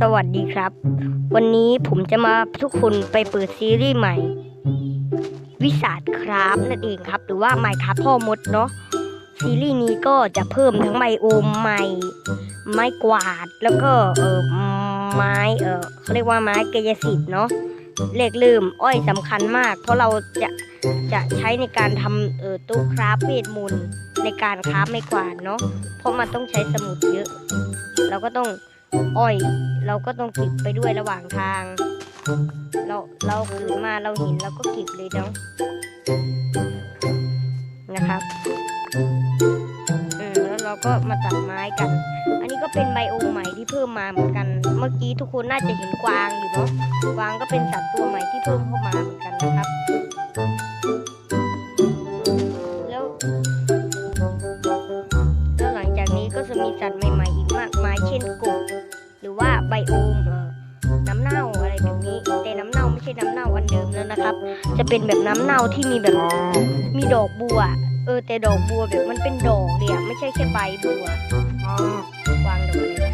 สวัสดีครับ วันนี้ผมจะมาทุกคนไปเปิดซีรีส์ใหม่ วิสาดครับนั่นเองครับ หรือว่าไมค์ครับพ่อมดเนาะซีรีส์นี้ก็จะเพิ่มทั้งไมโอมไม้ไม้กวาดแล้วก็เออไม้เออเขาเรียกว่าไม้กายสิทธิ์เนาะเลขลืมอ้อยสำคัญมาก เพราะเราจะจะใช้ในการทำเออตู้คราฟเวทมนต์ในการคราฟไม้กวาดเนาะเพราะมันต้องใช้สมุดเยอะ เราก็ต้อง อ้อย เราก็ต้องเก็บไปด้วยระหว่างทาง เราเราเกิดมาเราเห็นเราก็เก็บเลยเนาะนะครับอืมแล้วเราก็มาตัดไม้กัน อันนี้ก็เป็นไบโอใหม่ที่เพิ่มมาเหมือนกัน เมื่อกี้ทุกคนน่าจะเห็นกวางอยู่เนาะกวางก็เป็นสัตว์ตัวใหม่ที่เพิ่มเข้ามาเหมือนกันนะครับ จะเป็นแบบน้ำเน่าที่มีแบบมีดอกบัว เออแต่ดอกบัวแบบมันเป็นดอกเนี่ยไม่ใช่แค่ใบบัววางดอกอะไร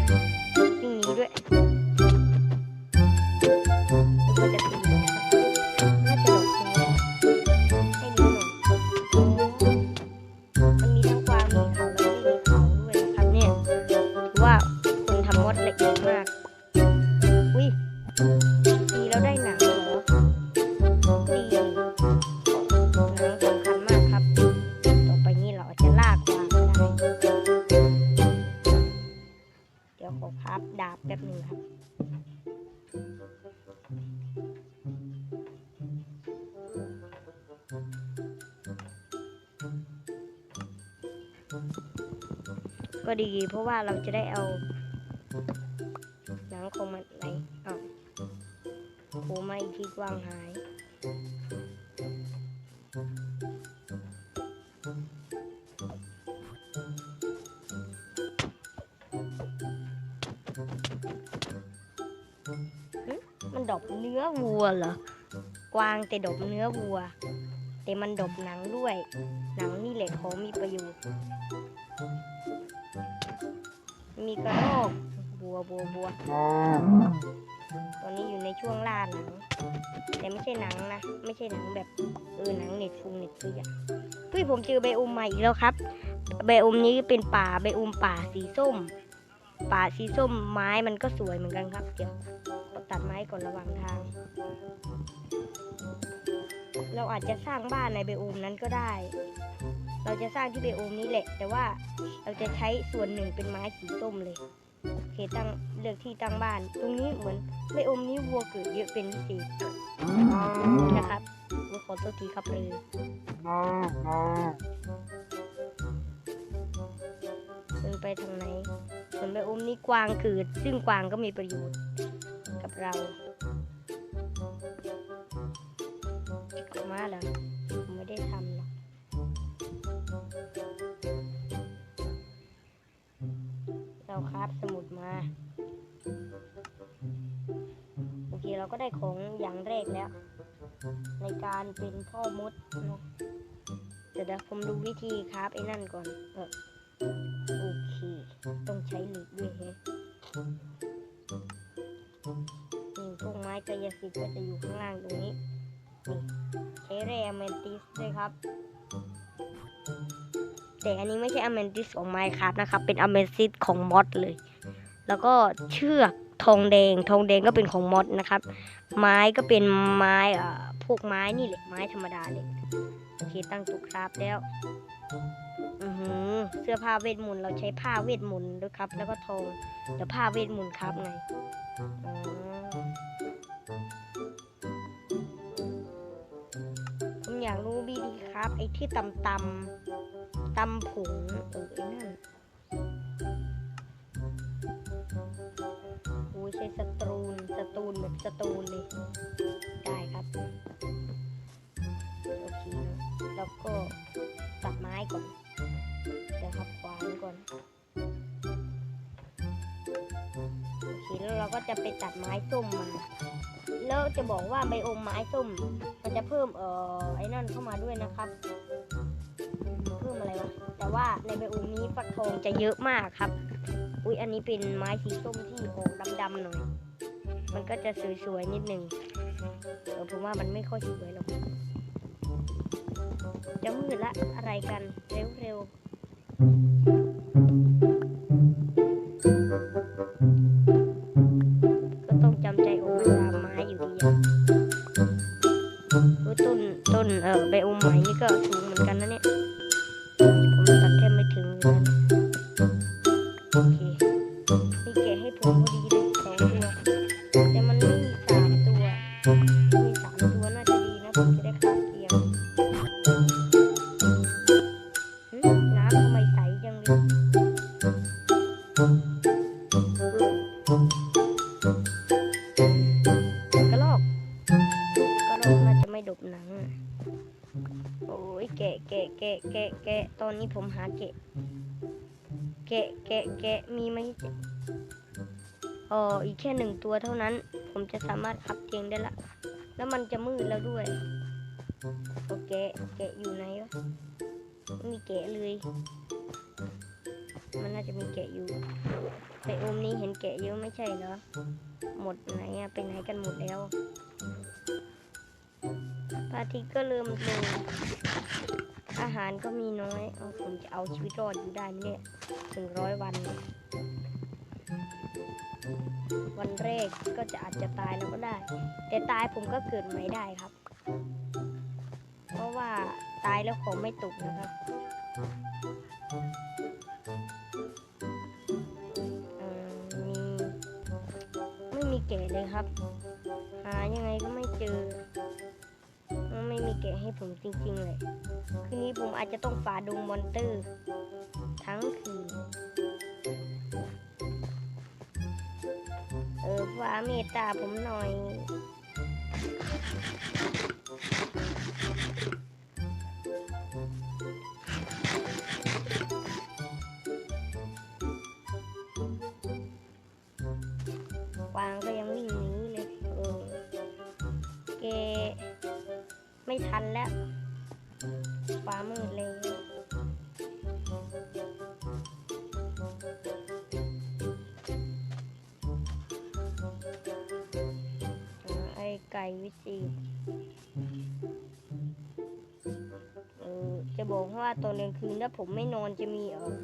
ก็ดีเพราะว่าเราจะได้เอาหนังของมันไหนอ้าวโผล่มาอีกทีกว้างหาย มันดบเนื้อวัวเหรอ กวางแต่ดบเนื้อวัว แต่มันดบหนังด้วย หนังนี่แหละของมีประโยชน์ มีกระโรกบัวบัวบัวตอนนี้อยู่ในช่วงล่าหนัง แต่ไม่ใช่หนังนะ ไม่ใช่หนังแบบเออหนังเน็ตฟูเน็ตฟรีอะเฮ้ยผมเจอไบโอมใหม่อีกแล้วครับไบโอมนี้เป็นป่าไบโอมป่าสีส้ม ป่าสีส้มไม้มันก็สวยเหมือนกันครับเดี๋ยวตัดไม้ก่อนระหว่างทาง เราอาจจะสร้างบ้านในไบโอมนั้นก็ได้ เราจะสร้างที่ไบโอมนี้แหละ แต่ว่าเราจะใช้ส่วนหนึ่งเป็นไม้สีส้มเลยโอเคตั้งเลือกที่ตั้งบ้าน ตรงนี้เหมือนไบโอมนี้วัวเกิดเยอะเป็นพิเศษนะครับวัวขอตัวทีครับเลยเดินไปทางไหนส่วนไบโอมนี้กวางเกิด ซึ่งกวางก็มีประโยชน์กับเราเอามาแล้วไม่ได้ทำ เราคราบสมุดมา โอเคเราก็ได้ของอย่างแรกแล้ว ในการเป็นพ่อมดเนาะเดี๋ยวเดี๋ยวผมดูวิธีคราฟไอ้นั่นก่อนเออโอเค ต้องใช้เหล็กด้วยแฮะนี่พวกไม้กายสิทธิ์ก็จะอยู่ข้างล่างตรงนี้นี่ใช้แร่อเมนติสด้วยครับ แต่อันนี้ไม่ใช่อเมนติสของไมค์ครับนะครับ เป็นอเมนติสของมอดเลย แล้วก็เชือกทองแดง ทองแดงก็เป็นของมอดนะครับ ไม้ก็เป็นไม้เอ่อพวกไม้นี่แหละไม้ธรรมดาเลยโอเคตั้งตุกครับแล้วอือหือเสื้อผ้าเวทมนต์เราใช้ผ้าเวทมนต์ด้วยครับ แล้วก็ทองเดี๋ยวผ้าเวทมนต์ครับไงผมอยากรู้วิธีครับ ไอ้ที่ตำตำๆ ตำผงเออไอ้นั่นโอ้ยใช้สตูนสตูนแบบสตูนเลย ได้ครับโอเคแล้วก็ตัดไม้ก่อนเดี๋ยวครับขวานก่อนโอเคแล้วเราก็จะไปตัดไม้ส้มมาแล้วจะบอกว่าไบโอมไม้ส้ม มันจะเพิ่มเอ่อไอ้นั่นเข้ามาด้วยนะครับ เพิ่มอะแต่ว่าในใบอมนี้ฟักทองจะเยอะมากครับ อุ้ยอันนี้เป็นไม้สีส้มที่ออกดำๆหน่อย มันก็จะสวยๆนิดหนึ่งเออผมว่ามันไม่ค่อยสวยหรอกจะมืดละอะไรกันเร็วๆ โอเคนี่แกะให้ผมพอดีเลยสองตัวแต่มันไม่มีสามตัวมีสามตัวน่าจะดีนะผมจะได้คาบเตียงน้ำทำไมใสจังเลยกระลอกกระลอกน่าจะไม่ดบหนังอะโอ้ยแกะแกะแกะแกะแกะตอนนี้ผมหาแกะ กะแกะแกะมีไหมเอออีกแค่หนึ่งตัวเท่านั้น ผมจะสามารถขับเตียงได้ละ แล้วมันจะมืดแล้วด้วยโอเคแกะอยู่ไหนวะไม่มีแกะเลย มันน่าจะมีแกะอยู่ไปโอมนี้เห็นแกะเยอะไม่ใช่เหรอหมดไหนอะไปไหนกันหมดแล้วพระอาทิตย์ก็เริ่มลง หารก็มีน้อย เอาผมจะเอาชีวิตรอดอยู่ได้ไหมเนี่ยถึงร้อยวัน วันแรกก็จะอาจจะตายแล้วก็ได้ แต่ตายผมก็เกิดใหม่ได้ครับ เพราะว่าตายแล้วของไม่ตกนะครับเออมีไม่มีแกะเลยครับ หายังไงก็ไม่เจอ แกะให้ผมจริงๆเลย คืนนี้ผมอาจจะต้องฝ่าดงมอนเตอร์ ทั้งคืน เออฟ้าเมตตาผมหน่อย ฟ้ามืดเลยไอไก่วิจิตเออจะบอกว่าตอนกลางคืนถ้าผมไม่นอนจะมีเออ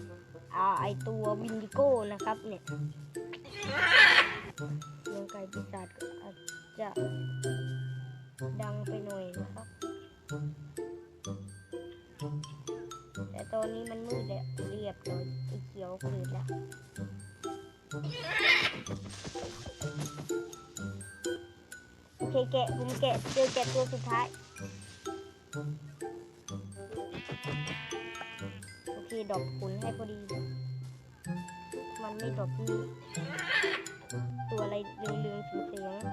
อาไอตัววินดิโก้นะครับ เนี่ยเรื่องไก่ปีศาจก็อาจจะดังไปหน่อยนะครับ แต่ตอนนี้มันมืดแล้วเรียบร้อยไอเขียวเกิดแล้วโอเคแกะผมแกะเจอแกะตัวสุดท้าย โอเคดอกขุนให้พอดี มันไม่ดอกนี่ตัวอะไรเรืองๆสีเสียง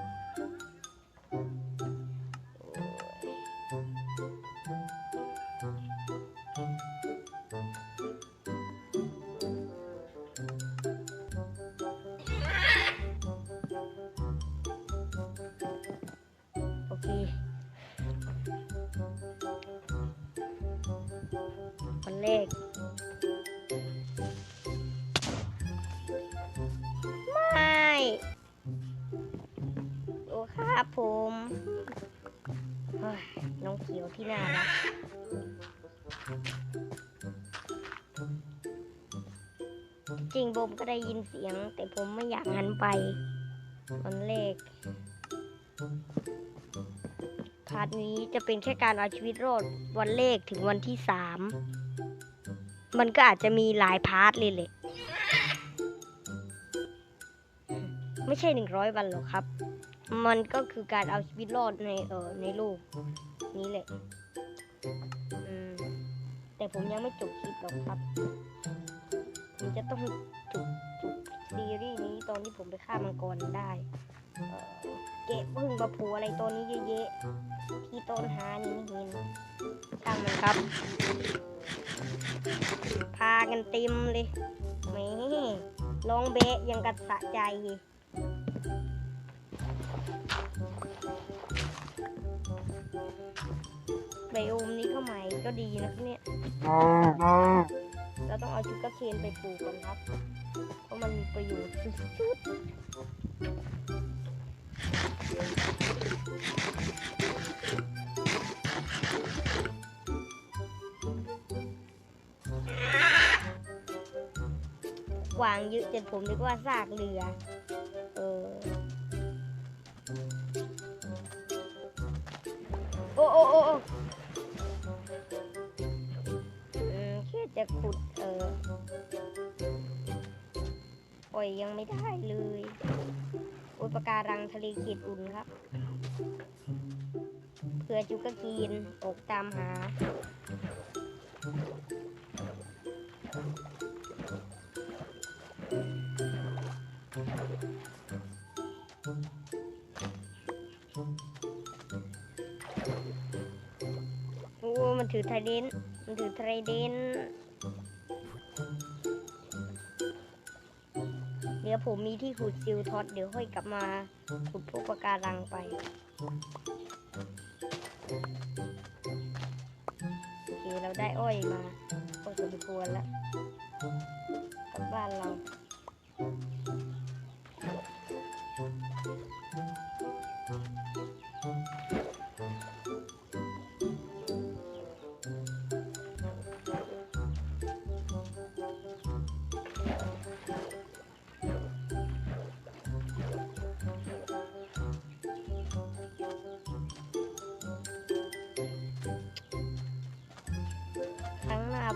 โอควันแรกไม่โอ้ครับผมน้องเขียวที่น่ารักจริงผมก็ได้ยินเสียง แต่ผมไม่อยากหันไปวันแรก พาร์ทนี้จะเป็นแค่การเอาชีวิตรอดวันเลขถึงวันที่สามมันก็อาจจะมีหลายพาร์ทเลยแหละไม่ใช่หนึ่งร้อยวันหรอกครับ มันก็คือการเอาชีวิตรอดในเออในโลกนี้แหละแต่ผมยังไม่จบคลิปหรอกครับ ผมจะต้องจบจบซีรีส์นี้ตอนที่ผมไปฆ่ามังกรได้ เออเก็บพึ่งมาผูอะไรตัวนี้เยอะๆที่ต้นหานี่ไม่เห็นช่างมันครับ พากันเต็มเลยแหมลองเบะยังกัดสะใจไบโอมนี้ก็ใหม่ก็ดีนะครับเนี่ย เราต้องเอาชุดกระเคนไปปลูกก่อนครับ เพราะมันมีประโยชน์สุดๆก วางเยอะจนผมนึกว่าซากเรือ เออ โอ้โอ้โอ้แค่จะขุด เออปล่อยยังไม่ได้เลย อุปการังทะเลเขตอุ่นครับเพื่อจุกกะกีนอกตามหา โอ้ มันถือไทเดนมันถือไทเดน ดี๋ยวผมมีที่ขุดซิลท็อตเดี๋ยวค่อยกลับมาขุดพวกปะการังไป โอเค เราได้อ้อยมาพอสมควรแล้ว กลับบ้านเรา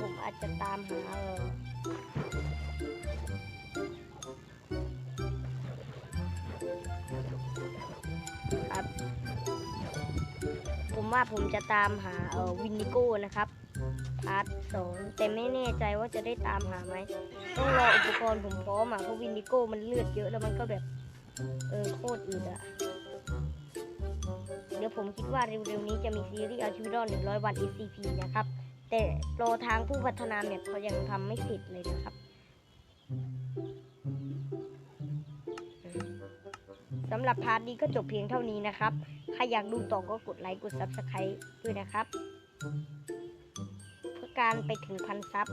ผมอาจจะตามหาเออครับ ผมว่าผมจะตามหาเออวินิโก้นะครับพาร์ทสองแต่ไม่แน่ใจว่าจะได้ตามหาไหมต้องรออุปกรณ์ผมพร้อมอะเพราะวินิโก้มันเลือดเยอะแล้วมันก็แบบ เออโคตรอึดอะเดี๋ยวผมคิดว่าเร็วๆนี้จะมีซีรีส์เอาชีวิตรอด100 วัน SCP นะครับ แต่โปรทางผู้พัฒนาแมปเขายังทำไม่ติดเลยนะครับสำหรับพาร์ทนี้ก็จบเพียงเท่านี้นะครับ ใครอยากดูต่อก็กดไลค์กด Subscribe ด้วยนะครับ เพื่อการไปถึงพันซับ